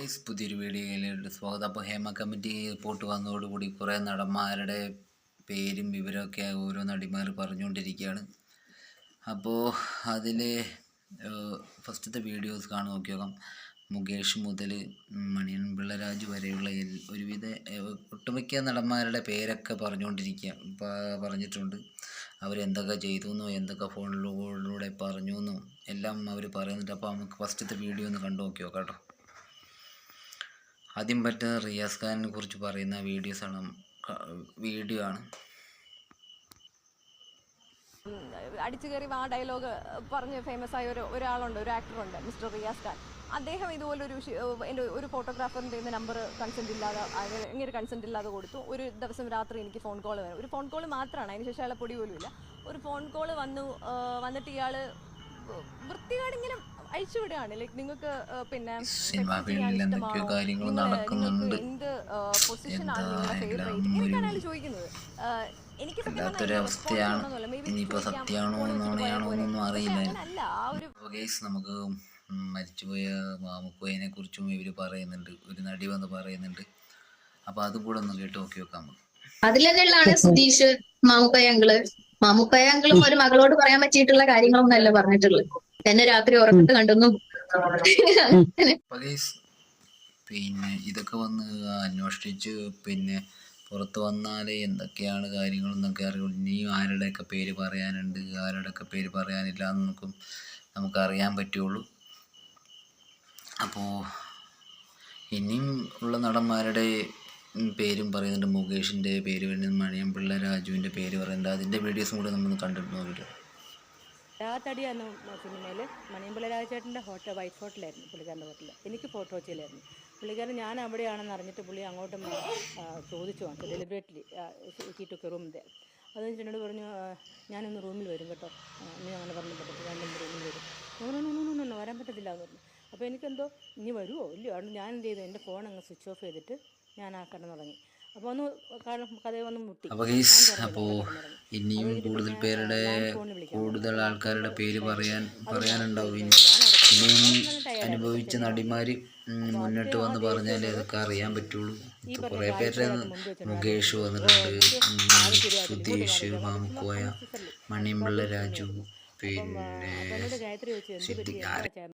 Guys പുതിയൊരു വീഡിയോയിലോട്ട് സ്വാഗതം. അപ്പോൾ ഹേമ കമ്മിറ്റി റിപ്പോർട്ട് വന്നതോടുകൂടി കുറേ നടന്മാരുടെ പേരും വിവരമൊക്കെ ഓരോ നടിമാർ പറഞ്ഞുകൊണ്ടിരിക്കുകയാണ്. അപ്പോൾ അതിൽ ഫസ്റ്റത്തെ വീഡിയോസ് കാണാൻ നോക്കി നോക്കാം. മുകേഷ് മുതൽ മണിയൻ പിള്ളരാജ് വരെയുള്ള ഒരുവിധ ഒട്ടുമിക്ക നടന്മാരുടെ പേരൊക്കെ പറഞ്ഞുകൊണ്ടിരിക്കുക പറഞ്ഞിട്ടുണ്ട്. അവരെന്തൊക്കെ ചെയ്തു എന്നോ എന്തൊക്കെ ഫോണിലൂടെ പറഞ്ഞു എന്നും എല്ലാം അവർ പറയുന്നുണ്ട്. അപ്പോൾ നമുക്ക് ഫസ്റ്റത്തെ വീഡിയോ ഒന്ന് കണ്ടു നോക്കി നോക്കാം കേട്ടോ. ആദ്യം പറ്റുന്ന റിയാസ് ഖാനിനെ കുറിച്ച് പറയുന്ന വീഡിയോസാണ് വീഡിയോ ആണ്. അടിച്ചു കയറി ആ ഡയലോഗ് പറഞ്ഞ് ഫേമസ് ആയ ഒരു ഒരാളുണ്ട് ഒരു ആക്ടറുണ്ട് മിസ്റ്റർ റിയാസ് ഖാൻ. അദ്ദേഹം ഇതുപോലെ ഒരു എന്റെ ഒരു ഫോട്ടോഗ്രാഫറിന്റെ നമ്പർ കൺസെന്റ് ഇല്ലാതെ ഇങ്ങനെ കൺസെന്റ് ഇല്ലാതെ കൊടുത്തു. ഒരു ദിവസം രാത്രി എനിക്ക് ഫോൺ കോൾ വരും ഒരു ഫോൺ കോൾ മാത്രമാണ് അതിന് ശേഷം അയാളെ പൊടി പോലും ഇല്ല ഒരു ഫോൺ കോൾ വന്നു വന്നിട്ട് ഇയാൾ ഇങ്ങനെ ലൈക്ക് നിങ്ങൾക്ക് പിന്നെ സിനിമാ ഫീൽഡിൽ എന്തൊക്കെയോ കാര്യങ്ങൾ നടക്കുന്നുണ്ട്. എന്ത് പൊസിഷനാണ് നിങ്ങളുടെ ഫേവറേറ്റ് ഒരു അയാൾ ചോദിക്കുന്നത്. എനിക്ക് സത്യം പറഞ്ഞാൽ വല്ലാത്തൊരു ഇതിന് അവസ്ഥയാണ്. response ഒന്നുമില്ല. Maybe ഇനിയിപ്പോൾ സത്യമാണോ നുണയാണോ എന്നൊന്നും അറിയില്ല. നമുക്ക് മരിച്ചുപോയ മാമുക്കോയിനെ കുറിച്ചും ഇവർ പറയുന്നുണ്ട്. ഒരു നടി വന്ന് പറയുന്നുണ്ട്. അപ്പൊ അതും കൂടെ ഒന്ന് കേട്ട് നോക്കി വെക്കാം അതിൽ തന്നെയുള്ളതാണ് സുധീഷ് മാമുക്കയങ്കിൾ മാമുക്കയങ്കിളും ഒരു മകളോട് പറയാൻ പറ്റിയിട്ടുള്ള കാര്യങ്ങളൊന്നല്ല പറഞ്ഞിട്ടുള്ളത്. എന്നെ രാത്രി ഉറക്കത്ത് കണ്ടെന്നു പിന്നെ ഇതൊക്കെ വന്ന് അന്വേഷിച്ച് പിന്നെ പുറത്ത് വന്നാൽ എന്തൊക്കെയാണ് കാര്യങ്ങൾ കാര്യങ്ങളെന്നൊക്കെ അറിയുള്ളൂ. ഇനിയും ആരുടെയൊക്കെ പേര് പറയാനുണ്ട് ആരുടെയൊക്കെ പേര് പറയാനില്ല എന്നൊക്കെ നമുക്കറിയാൻ പറ്റുള്ളൂ. അപ്പോൾ ഇനിയും ഉള്ള നടന്മാരുടെ പേരും പറയുന്നുണ്ട്. മുകേഷിന്റെ പേര് പറയുന്നുണ്ട് മണിയൻപിള്ള രാജുവിന്റെ പേര് പറയുന്നുണ്ട്. അതിന്റെ വീഡിയോസും കൂടെ നമ്മൾ കണ്ടിട്ട് നോക്കിയിട്ട് എന്ന സിനിമയിൽ മണിയമ്പിള്ള രാജചേട്ടന്റെ ഹോട്ടൽ വൈറ്റ് ഹോട്ടലായിരുന്നു പുള്ളിക്കാരന്റെ ഹോട്ടൽ. എനിക്ക് ഫോട്ടോ ചെയ്യലായിരുന്നു പുള്ളിക്കാരൻ ഞാൻ അവിടെയാണെന്ന് അറിഞ്ഞിട്ട് പുള്ളി അങ്ങോട്ടും ചോദിച്ചു വാങ്ങിച്ചു ഡെലിബറേറ്റ്ലി ടു റൂം ദേ അത് എന്നോട് പറഞ്ഞു ഞാനൊന്ന് റൂമിൽ വരും കേട്ടോ. ഇനി അങ്ങനെ പറഞ്ഞു പറ്റത്തില്ല ഞാനൊന്ന് റൂമിൽ വരും. നോ വരാൻ പറ്റത്തില്ല എന്ന് പറഞ്ഞു. അപ്പോൾ എനിക്കെന്തോ ഇനി വരുമോ ഇല്ലയോ? അതുകൊണ്ട് ഞാൻ എന്ത് ചെയ്തു എന്റെ ഫോൺ അങ്ങ് സ്വിച്ച് ഓഫ് ചെയ്തിട്ട് ഞാൻ ആ കിടന്നു തുടങ്ങി. അപ്പോൾ ഒന്ന് കഥ മുട്ടി. അപ്പോൾ ഗൈസ് അപ്പോൾ ഇനിയും കൂടുതൽ പേരുടെ കൂടുതൽ ആൾക്കാരുടെ പേര് പറയാൻ പറയാനുണ്ടാവും. ഇനി ഇനിയും അനുഭവിച്ച നടിമാർ മുന്നോട്ട് വന്ന് പറഞ്ഞാൽ ഇതൊക്കെ അറിയാൻ പറ്റുള്ളൂ. കുറേ പേരുടെ മുകേഷ് വന്നിട്ടുണ്ട്. സുധീഷ് മാമുക്കോയ മണിമ്പിള്ള രാജു പിന്നെ